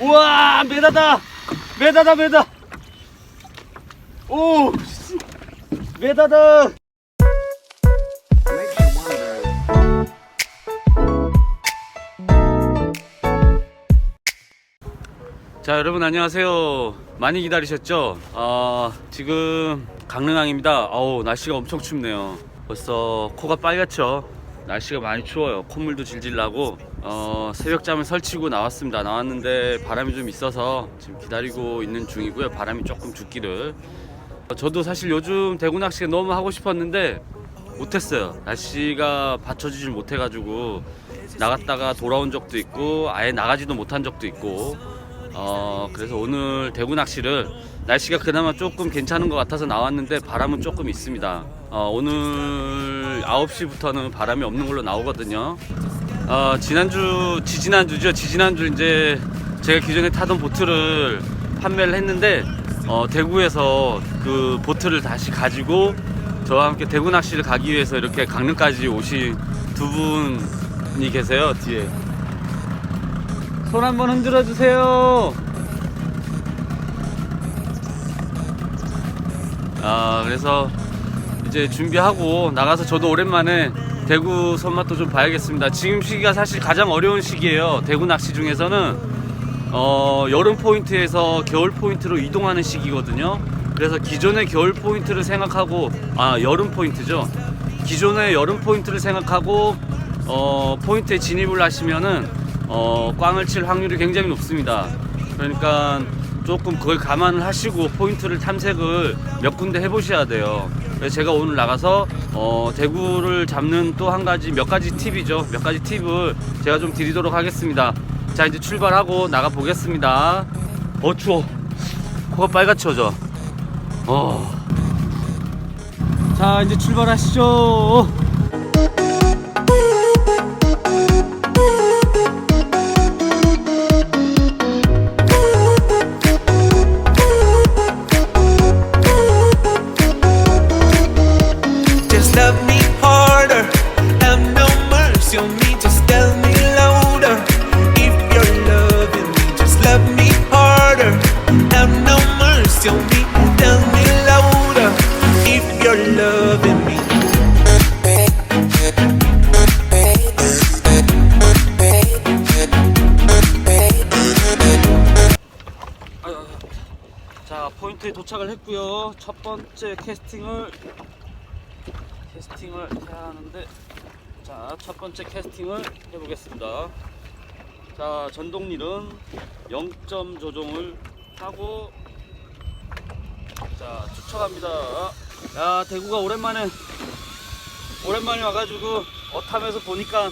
우와 메다다. 메다다 메다. 오 씨. 메다다. 자 여러분 안녕하세요. 많이 기다리셨죠? 아 지금 강릉항입니다. 어우 날씨가 엄청 춥네요. 벌써 코가 빨갛죠 날씨가 많이 추워요. 콧물도 질질 나고 어, 새벽잠을 설치고 나왔습니다. 나왔는데 바람이 좀 있어서 지금 기다리고 있는 중이고요. 바람이 조금 죽기를. 어, 저도 사실 요즘 대구 낚시가 너무 하고 싶었는데 못했어요. 날씨가 받쳐주질 못해가지고 나갔다가 돌아온 적도 있고 아예 나가지도 못한 적도 있고 어 그래서 오늘 대구 낚시를 날씨가 그나마 조금 괜찮은 것 같아서 나왔는데 바람은 조금 있습니다. 어 오늘 9시부터는 바람이 없는 걸로 나오거든요. 어 지난주 지지난주죠. 지지난주 이제 제가 기존에 타던 보트를 판매를 했는데 어 대구에서 그 보트를 다시 가지고 저와 함께 대구 낚시를 가기 위해서 이렇게 강릉까지 오신 두 분이 계세요 뒤에. 손 한번 흔들어 주세요. 아, 그래서 이제 준비하고 나가서 저도 오랜만에 대구 손맛도 좀 봐야겠습니다. 지금 시기가 사실 가장 어려운 시기예요. 대구 낚시 중에서는 어, 여름 포인트에서 겨울 포인트로 이동하는 시기거든요. 그래서 기존의 겨울 포인트를 생각하고 아, 여름 포인트죠. 기존의 여름 포인트를 생각하고 어, 포인트에 진입을 하시면은 어, 꽝을 칠 확률이 굉장히 높습니다. 그러니까 조금 그걸 감안을 하시고 포인트를 탐색을 몇 군데 해보셔야 돼요. 그래서 제가 오늘 나가서 어, 대구를 잡는 또 한 가지 몇 가지 팁이죠. 몇 가지 팁을 제가 좀 드리도록 하겠습니다. 자 이제 출발하고 나가 보겠습니다. 어 추워. 코가 빨갛죠, 어. 자 이제 출발하시죠. 포인트에 도착을 했고요. 첫 번째 캐스팅을 캐스팅을 해야 하는데 자 첫 번째 캐스팅을 해 보겠습니다. 자 전동릴은 0점 조종을 하고 자 추천합니다. 야 대구가 오랜만에 오랜만에 와 가지고 어탐에서 보니까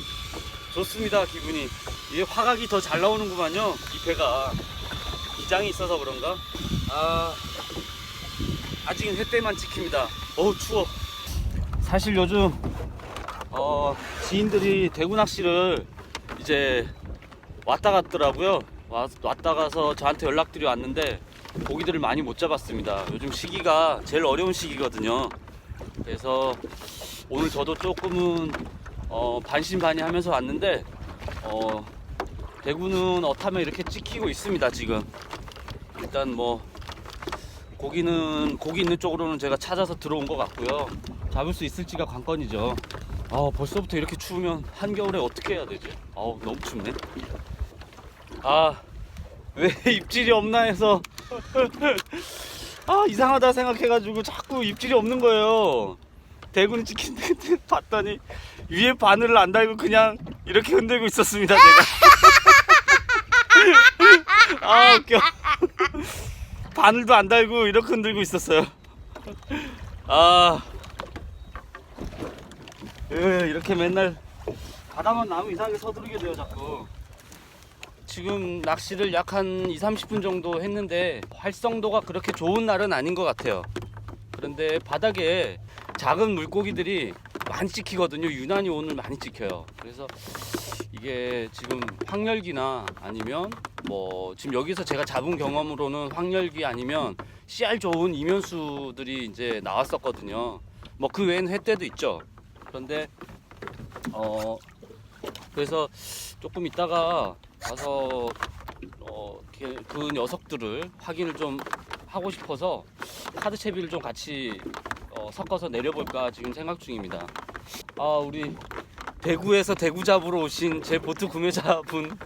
좋습니다 기분이. 이게 화각이 더 잘 나오는구만요 이 배가. 기장이 있어서 그런가? 아 아직은 횟대만 찍힙니다. 어우 추워. 사실 요즘 어 지인들이 대구 낚시를 이제 왔다 갔더라고요. 와- 왔다 가서 저한테 연락들이 왔는데 고기들을 많이 못 잡았습니다. 요즘 시기가 제일 어려운 시기거든요. 그래서 오늘 저도 조금은 어 반신반의 하면서 왔는데 어 대구는 어탐에 이렇게 찍히고 있습니다 지금. 일단 뭐 고기는 고기 있는 쪽으로는 제가 찾아서 들어온 것 같고요. 잡을 수 있을지가 관건이죠. 아 벌써부터 이렇게 추우면 한겨울에 어떻게 해야 되지? 아우 너무 춥네. 아왜 입질이 없나 해서 아 이상하다 생각해가지고 자꾸 입질이 없는 거예요. 대구는 찍힌 데 봤더니 위에 바늘을 안 달고 그냥 이렇게 흔들고 있었습니다 제가. 아 웃겨. 바늘도 안 달고 이렇게 흔들고 있었어요. 아, 으, 이렇게 맨날 바다만 나면 이상하게 서두르게 돼요, 자꾸. 지금 낚시를 약 한 2, 30분 정도 했는데 활성도가 그렇게 좋은 날은 아닌 것 같아요. 그런데 바닥에 작은 물고기들이 많이 찍히거든요. 유난히 오늘 많이 찍혀요. 그래서 이게 지금 황열기나 아니면 뭐 지금 여기서 제가 잡은 경험으로는 황열기 아니면 씨알 좋은 이면수들이 이제 나왔었거든요. 뭐 그 외에는 횟대도 있죠. 그런데 어 그래서 조금 있다가 가서 어 그- 그 녀석들을 확인을 좀 하고 싶어서 카드 채비를 좀 같이 어, 섞어서 내려볼까 지금 생각 중입니다. 아 우리 대구에서 대구 잡으러 오신 제 보트 구매자분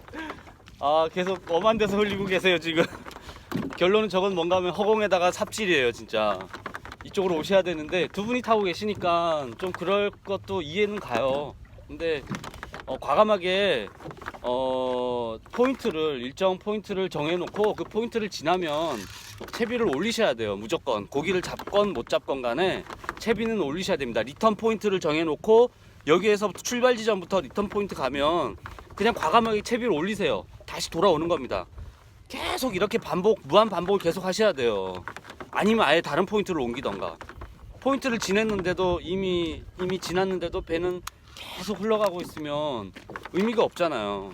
아 계속 엄한 데서 흘리고 계세요 지금. 결론은 저건 뭔가 하면 허공에다가 삽질이에요 진짜. 이쪽으로 오셔야 되는데 두 분이 타고 계시니까 좀 그럴 것도 이해는 가요. 근데 어, 과감하게 어, 포인트를 일정 포인트를 정해놓고 그 포인트를 지나면 채비를 올리셔야 돼요 무조건. 고기를 잡건 못 잡건 간에 채비는 올리셔야 됩니다. 리턴 포인트를 정해놓고 여기에서부터 출발 지점부터 리턴 포인트 가면 그냥 과감하게 채비를 올리세요 다시 돌아오는 겁니다. 계속 이렇게 반복 무한 반복을 계속 하셔야 돼요. 아니면 아예 다른 포인트를 옮기던가. 포인트를 지냈는데도 이미 이미 지났는데도 배는 계속 흘러가고 있으면 의미가 없잖아요.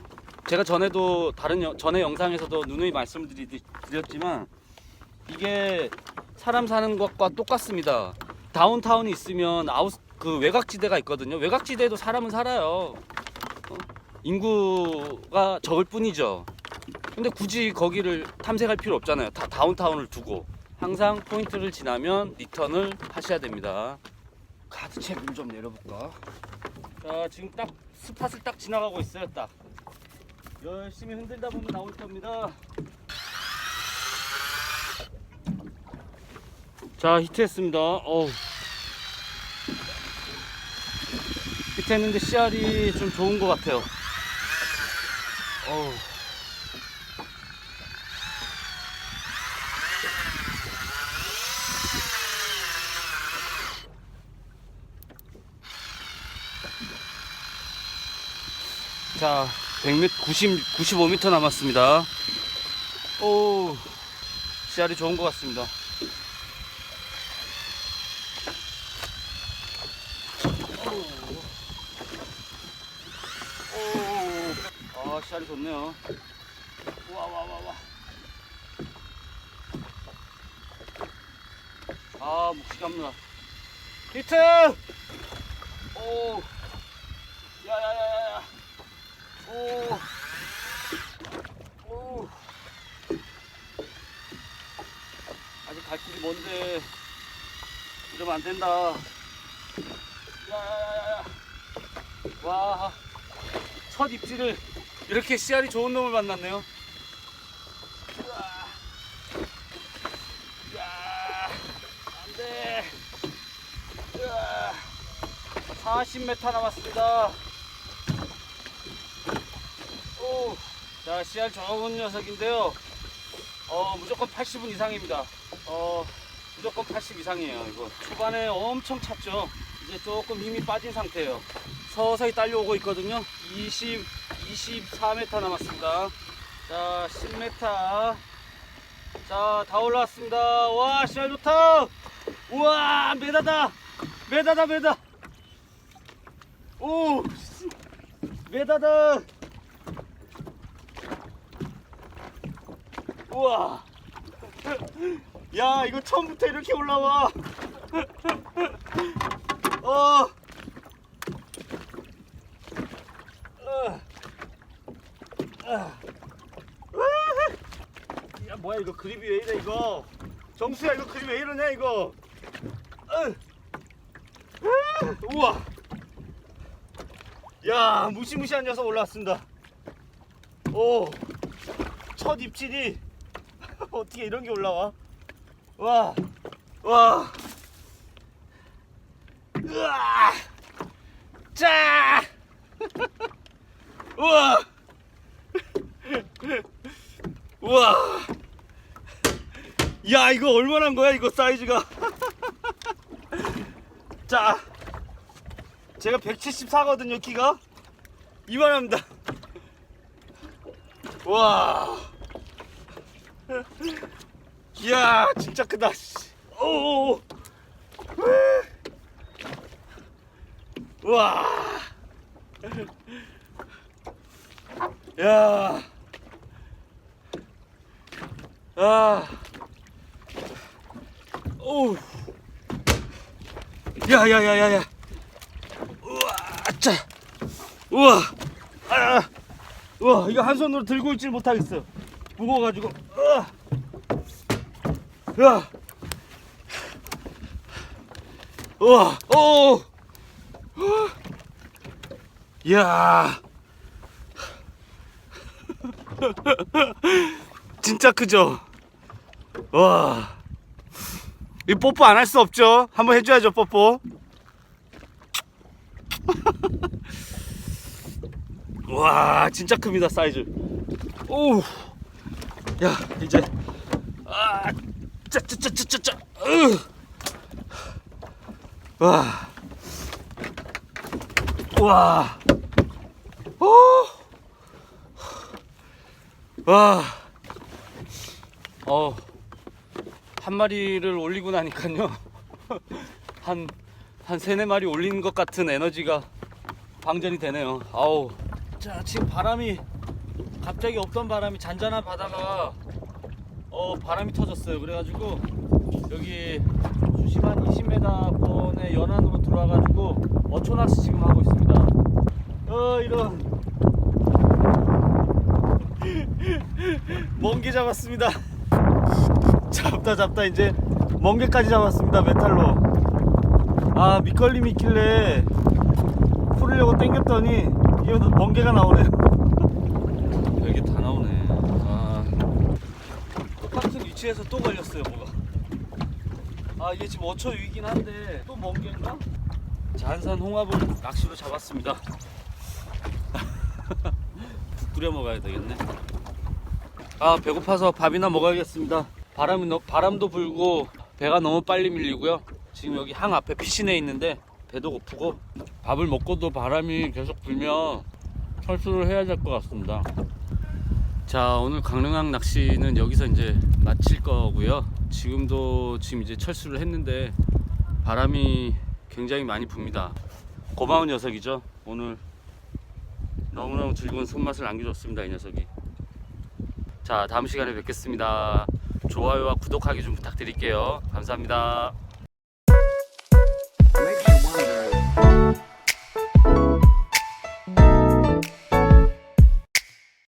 제가 전에도 다른 여- 전에 영상에서도 누누이 말씀드렸지만 이게 사람 사는 것과 똑같습니다. 다운타운이 있으면 아웃 그 외곽지대가 있거든요. 외곽지대에도 사람은 살아요. 어? 인구가 적을 뿐이죠 근데 굳이 거기를 탐색할 필요 없잖아요. 다 다운타운을 두고 항상 포인트를 지나면 리턴을 하셔야 됩니다. 카드 채비를 좀 내려볼까? 자, 지금 딱 스팟을 딱 지나가고 있어요. 딱 열심히 흔들다 보면 나올 겁니다. 자, 히트했습니다. 어우. 히트했는데 CR이 좀 좋은 것 같아요. 어우. 자, 100m, 90, 95m 남았습니다. 오, 씨알이 좋은 것 같습니다. 아, 씨알이 좋네요. 와, 와, 와, 와. 아, 묵직합니다. 히트! 오, 야야야 야 야. 오. 오. 아직 갈 길이 먼데 이러면 안 된다. 야 야 야 야. 와. 첫 입질을 이렇게 씨알이 좋은 놈을 만났네요. 우와. 야. 안 돼. 으아. 40m 남았습니다. 오, 자, 씨알 좋은 녀석인데요. 어, 무조건 80은 이상입니다. 어, 무조건 80 이상이에요, 이거. 초반에 엄청 찼죠. 이제 조금 힘이 빠진 상태예요. 서서히 딸려오고 있거든요. 20, 24m 남았습니다. 자, 10m. 자, 다 올라왔습니다. 와, 씨알 좋다. 우와, 메다다. 메다다, 메다. 오, 씨. 메다다. 우와. 야, 이거 처음부터 이렇게 올라와. 어. 어. 아. 야, 뭐야 이거 그립이 왜 이래 이거? 정수야 이거 그립 왜 이러냐 이거? 우와. 야, 무시무시한 녀석 올라왔습니다. 오. 첫 입질이 어떻게 이런 게 올라와? 와, 와, 으아, 짜, 우와, 우와, 야 이거 얼마나 한 거야 이거 사이즈가? 자, 제가 174거든요 키가 이만합니다. 와. 이야 진짜 크다 씨. 오 와. 야. 아. 오. 야야야야야. 우와, 짜. 우와. 아. 우와, 이거 한 손으로 들고 있질 못하겠어. 무거워가지고 으아! 으아! 우와 오. 이야 진짜 크죠 와. 이 뽀뽀 안 할 수 없죠. 한번 해줘야죠 뽀뽀. 와 진짜 큽니다 사이즈. 오. 야 이제 아 짜짜짜짜짜. 와. 와. 오. 와. 어. 한 마리를 올리고 나니까요. 한, 한 세네 마리 올린 것 같은 에너지가 방전이 되네요. 아우. 자 지금 바람이 갑자기 없던 바람이 잔잔한 바다가 어 바람이 터졌어요. 그래가지고 여기 수심 한 20m 번의 연안으로 들어와가지고 어초낚시 지금 하고 있습니다. 어 이런. 멍게 잡았습니다 잡다 잡다 이제 멍게까지 잡았습니다 메탈로. 아 밑걸림이 있길래 풀으려고 당겼더니 이거 멍게가 나오네요. 별게 다 나오네. 아. 똑같은 위치에서 또 걸렸어요 뭐가. 아 이게 지금 어처 위긴 한데 또 멍게인가? 잔산 홍합을 낚시로 잡았습니다. 국 끓여 먹어야 되겠네. 아 배고파서 밥이나 먹어야겠습니다 바람이 너, 바람도 불고 배가 너무 빨리 밀리고요. 지금 여기 항 앞에 피신해 있는데 배도 고프고 밥을 먹고도 바람이 계속 불면 철수를 해야 될 것 같습니다. 자 오늘 강릉항 낚시는 여기서 이제 마칠 거고요. 지금도 지금 이제 철수를 했는데 바람이 굉장히 많이 붑니다. 고마운 녀석이죠. 오늘 너무너무 즐거운 손맛을 안겨줬습니다 이 녀석이. 자 다음 시간에 뵙겠습니다 좋아요와 구독하기 좀 부탁드릴게요. 감사합니다